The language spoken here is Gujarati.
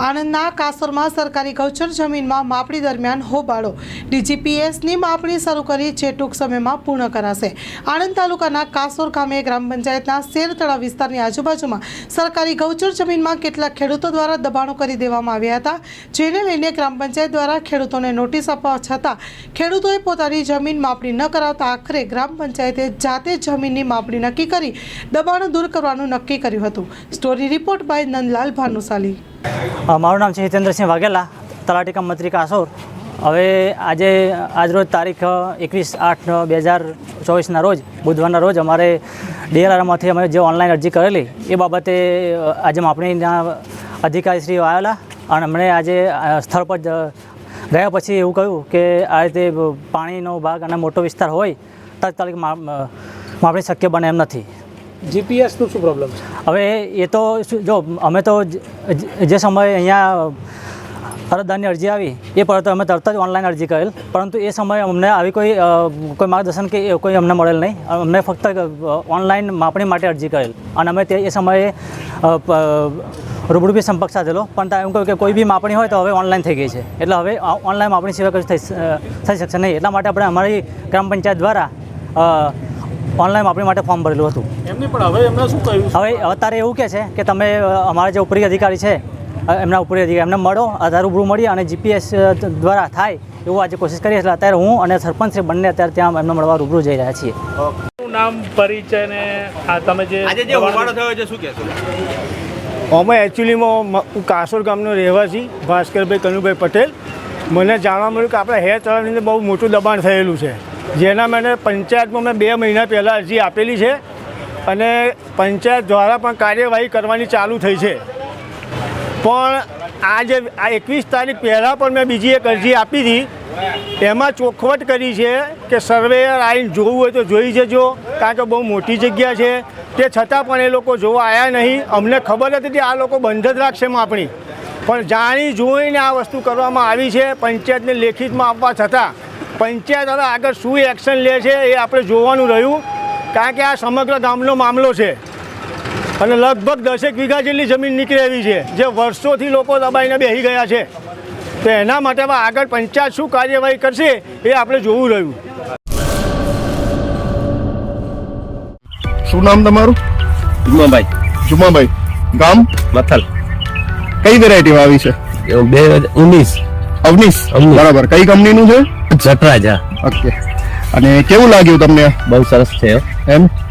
આણંદના કાસરમાં સરકારી ગૌચર જમીનમાં માપણી દરમિયાન હોબાળો. ડીજીપીએસની માપણી શરૂ કરી જે ટૂંક સમયમાં પૂર્ણ કરાશે. આણંદ તાલુકાના કાસોર ગામે ગ્રામ પંચાયતના શેરતળા વિસ્તારની આજુબાજુમાં સરકારી ગૌચર જમીનમાં કેટલાક ખેડૂતો દ્વારા દબાણો કરી દેવામાં આવ્યા હતા, જેને લઈને ગ્રામ પંચાયત દ્વારા ખેડૂતોને નોટિસ આપવા છતાં ખેડૂતોએ પોતાની જમીન માપણી ન કરાવતા આખરે ગ્રામ પંચાયતે જાતે જમીનની માપણી નક્કી કરી દબાણો દૂર કરવાનું નક્કી કર્યું હતું. Story report by Nandlal Bhanushali. મારું નામ છે હિતેન્દ્રસિંહ વાઘેલા તલાટી કમ મંત્રી કાસોર હવે આજે આજરોજ તારીખ એકવીસ આઠ બે હજાર ચોવીસના રોજ, બુધવારના રોજ અમારે ડીએલઆરમાંથી અમે જે ઓનલાઈન અરજી કરેલી, એ બાબતે આજે આજે ત્યાં અધિકારીશ્રીઓ આવેલા અને અમને આજે સ્થળ પર ગયા પછી એવું કહ્યું કે આ રીતે પાણીનો ભાગ અને મોટો વિસ્તાર હોય, તાત્કાલિક માપણી શક્ય બને એમ નથી. જીપીએસનું શું પ્રોબ્લેમ છે? હવે એ તો જો, અમે તો જ- સમયે અહીંયા અરજદારની અરજી આવી, એ પર અમે તરત જ ઓનલાઈન અરજી કરેલ. પરંતુ એ સમયે અમને આવી કોઈ કોઈ માર્ગદર્શન કે કોઈ અમને મળેલ નહીં. અમને ફક્ત ઓનલાઈન માપણી માટે અરજી કરેલ. અને અમે તે, એ સમયે રૂબરૂ બી સંપર્ક સાધેલો. પણ એમ કહ્યું કે કોઈ બી માપણી હોય તો હવે ઓનલાઈન થઈ ગઈ છે. એટલે હવે ઓનલાઈન માપણી સિવાય કશું થઈ થઈ શકશે નહીં. એટલા માટે આપણે અમારી ગ્રામ પંચાયત દ્વારા ઓનલાઈન આપણી માટે ફોર્મ ભરેલું હતું. એમની પણ હવે એમને શું કહ્યું? હવે અત્યારે એવું કહે છે કે તમે અમારા જે ઉપરી અધિકારી છે એમના ઉપરી અધિકારી એમને મળો આધાર રૂબરૂ મળી અને જીપીએસ દ્વારા થાય એવું આજે કોશિશ કરીએ એટલે અત્યારે હું અને સરપંચ શ્રી બંને અત્યારે ત્યાં એમને મળવા રૂબરૂ જઈ રહ્યા છીએ. નામ પરિચય ને આ તમે જે આજે જે હોબાળો થયો છે શું કહેશો? અમે એકચ્યુઅલીમાં હું કાસોર ગામનો રહેવાસી ભાસ્કરભાઈ કનુભાઈ પટેલ. મને જાણવા મળ્યું કે આપણા હેર તળાવની અંદર બહુ મોટું દબાણ થયેલું છે. જેના મને પંચાયતમાં મેં બે મહિના પહેલાં અરજી આપેલી છે અને પંચાયત દ્વારા પણ કાર્યવાહી કરવાની ચાલુ થઈ છે. પણ આજે આ એકવીસ તારીખ પહેલાં પણ મેં બીજી એક અરજી આપી હતી. એમાં ચોખવટ કરી છે કે સર્વેયર આવીને જોવું હોય તો જોઈ જજો, કારણ કે બહુ મોટી જગ્યા છે. તે છતાં પણ એ લોકો જોવા આવ્યા નહીં. અમને ખબર હતી કે આ લોકો બંધ જ રાખશે માપણી. પણ જાણી જોઈને આ વસ્તુ કરવામાં આવી છે. પંચાયતને લેખિતમાં આપવા છતાં પંચાયત હવે આગળ શું એક્શન લે છે એ આપણે જોવાનું રહ્યું. કારણ કે આ સમગ્ર ગામનો મામલો છે. અને લગભગ દસેક વીઘા જેટલી જમીન નીકળી આવી છે. જે વર્ષોથી લોકો દબાઈને બેસી ગયા છે. તો એના માટે આગળ પંચાયત શું કાર્યવાહી કરશે એ આપણે જોવું રહ્યું. શું નામ તમારું? જુમાભાઈ. જુમાભાઈ. ગામ? મથલ. કઈ વેરાયટીમાં આવી છે? બે હજાર ઉન્નીસ અવનીશ. બરાબર. કઈ કંપનીનું છે? જટરાજા. ઓકે. અને કેવું લાગ્યું તમને? બહુ સરસ છે. એમ?